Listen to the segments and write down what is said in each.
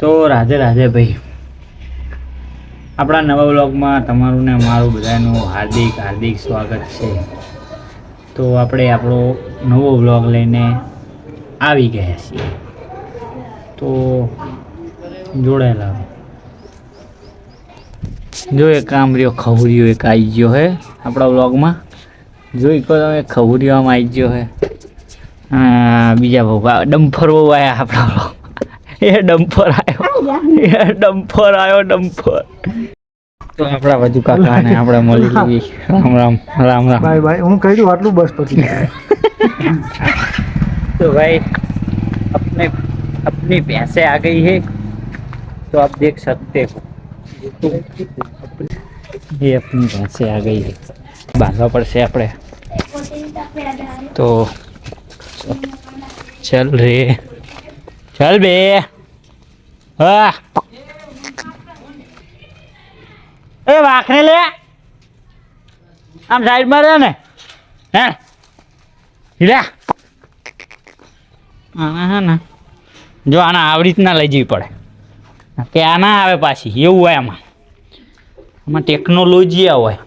તો રાધે રાધે ભાઈ, આપણા નવા બ્લોગમાં તમારું ને મારું બધાનું હાર્દિક હાર્દિક સ્વાગત છે. તો આપણે આપણો નવો બ્લોગ લઈને આવી ગયા છીએ. તો જોડાયેલા જો એક કામ રહ્યો, ખહુરિયો એક આવી ગયો હે આપણા બ્લોગમાં જોઈ કહો તમે ખહુરિયામાં આવી ગયો હે. બીજા બહુ ડમ્ફર બહુ આવ્યા આપણા બ્લોગ એ ડમ્ફર આવ્યો એ ડમ્ફર આવ્યો ડમ્ફર તો આપણા વધુ કાકાને આપણે મળી લઈએ રામ રામ રામ રામ ભાઈ ભાઈ હું કહી દઉં આટલું બસ પછી तो भाई अपने अपनी भैंसे आ गई है तो आप देख सकते हो ये अपनी भैंसे आ गई है બાંધવા પડશે આપણે તો ચલ રે ચલ બે. હા. એ વાખને લે. આમ સાઈડમાં રહે ને. હે? લે. આના હે ને. જો આના આવી રીતના લઈ જવી પડે. કે આના આવે પાછી. એવું હોય આમાં. આમાં ટેકનોલોજી હોય.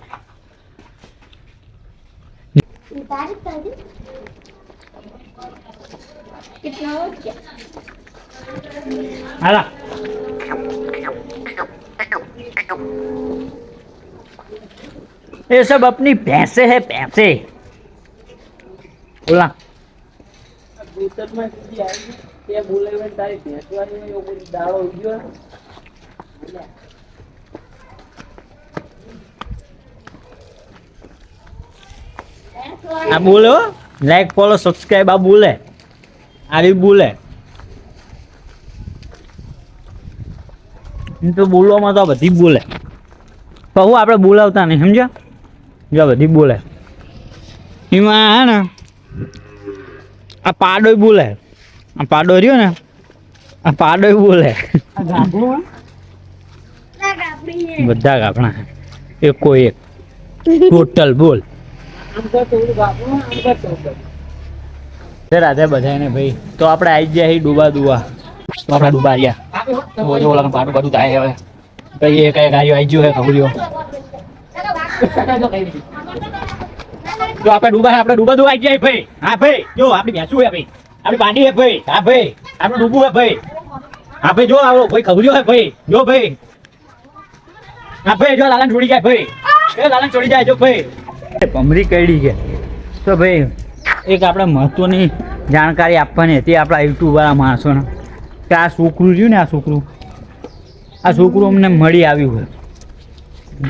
હાલા ये सब अपनी भैंसे है भैंसे बोला આ બોલે હો લાઈક ફોલો સબસ્ક્રાઇબ આ બોલે આવી બોલે એમ તો બોલવામાં તો બધી બોલે. પહુ આપણે બોલાવતા નહીં સમજ્યા? જો બધી બોલે. એમાં હે ને આ પાડો બોલે. આ પાડો રહ્યો ને આ પાડો બોલે. બધા કાપણા એકો કોઈ એક. ટોટલ બોલ. રાધે બધાને ભાઈ તો આપણે આવી ગયા છીએ ડૂબા દુવા તો આપણે ડૂબા ગયા તો જો ઓલા પાડું બધું થાય હવે કઈ એક આવ્યો આવી ગયો હે ખબરીઓ જો આપણે ડૂબા આપણે ડૂબા દુવા આવી ગયા ભાઈ હા ભાઈ જો આપણી ભેંસું હે ભાઈ આપણી પાડી હે ભાઈ હા ભાઈ આપણે ડૂબું હે ભાઈ હા ભાઈ જો આવો ભાઈ ખબરીઓ હે ભાઈ જો ભાઈ હા ભાઈ જો લાલન છોડી જાય ભાઈ એ લાલન છોડી જાય જો ભાઈ ભમરી કઈડી છે તો ભાઈ એક આપણે મહત્વની જાણકારી આપવાની હતી આપણા યુટ્યુબ વાળા માણસોને. કે આ છોકરું રહ્યું ને આ છોકરું. આ છોકરું અમને મળી આવ્યું હોય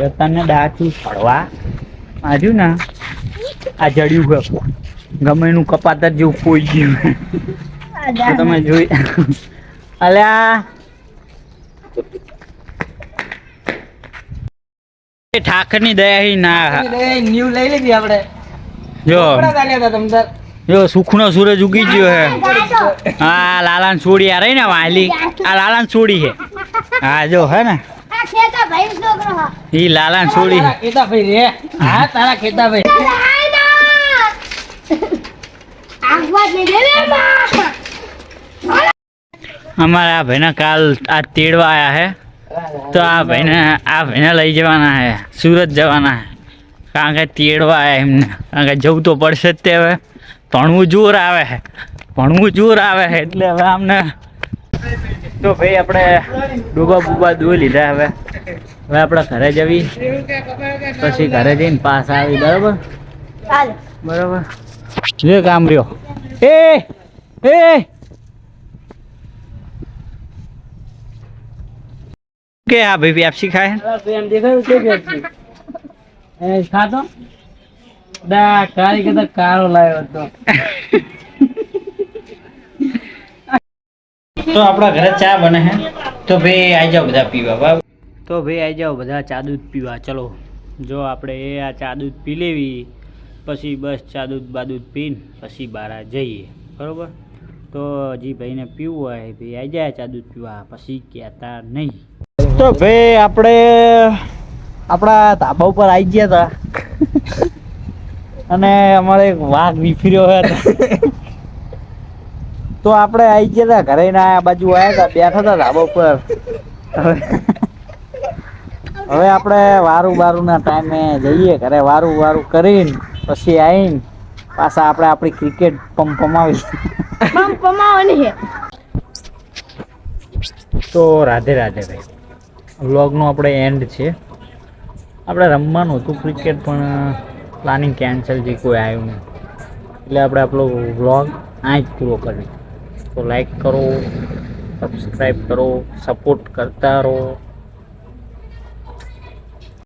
દત્તાને દાંતું પડવા આવ્યું ને આ જડ્યું હોય ગમે એનું કપાતર જેવું કોઈ ગયું તો તમે જોઈ અલ્યા. ઠાકરની દયા હી ના ન્યુ લઈ લીધી આપણે. જો. જો સુખનો સૂરજ ઉગી ગયો હે. હા લાલાન છોડી આ રહી ને વાલી આ લાલાન છોડી છે હા જો હે ને. ઈ લાલાન છોડી હે. કેતા ભાઈ રે. હા તારા ખેતાભાઈ અમારા ભાઈને કાલ આ તેડવા આયા હે. તો આ ભાઈને આ ભાઈને લઈ જવાના હે. સુરત જવાના હે. કારણ કે તેડવા આયા એમને. કારણ કે જવું તો પડશે જ તે હવે. ભણવું જોર આવે છે. ભણવું જોર આવે છે એટલે હવે આમને તો ભાઈ આપણે ડૂબા બુબા દૂર લીધા હવે. હવે આપણે ઘરે જવી. પછી ઘરે જઈને પાસ આવી બરાબર? બરાબર? જે કામ રહ્યો. એ એ! કે આ ભાઈ પેપ્સી ખાય એમ દેખાયું કે પેપ્સી? ખાતો? દા કાળી કરતા કાળો લાવ્યો હતો. તો આપણા ઘરે ચા બને હે. તો ભાઈ આવી જાઓ બધા પીવા બરાબર તો ભાઈ આવી જાઓ બધા ચા દૂધ પીવા ચલો. જો આપણે એ આ ચા દૂધ પી લેવી પછી બસ ચા દૂધ બાદૂધ પીને પછી બહાર જઈએ બરાબર? તો હજી ભાઈને પીવું હોય ભાઈ આવી જાય ચા દૂધ પીવા પછી કહેતા નહીં. તો ભાઈ આપણે આપણા ધાબા ઉપર આવી ગયા હતા અને અમારે એક વાઘ વિફર્યો હતો. તો આપણે આવી ગયા હતા ઘરે ના આ બાજુ આવ્યા હતા બેઠા હતા ધાબો ઉપર. હવે આપણે વારું વારું ના ટાઈમે જઈએ ઘરે વારું વારું કરીને પછી આવીને પાછા આપણે આપણી ક્રિકેટ પંપ પમાવી પમાવાની છે. તો રાધે રાધે ભાઈ વ્લોગનો આપણે એન્ડ છે. આપણે રમવાનું હતું ક્રિકેટ પણ પ્લાનિંગ કેન્સલ છે કોઈ આવ્યું નહીં. એટલે આપણે આપણો વ્લોગ અહીં જ પૂરો કરીએ. તો લાઈક કરો સબસ્ક્રાઈબ કરો સપોર્ટ કરતા રહો.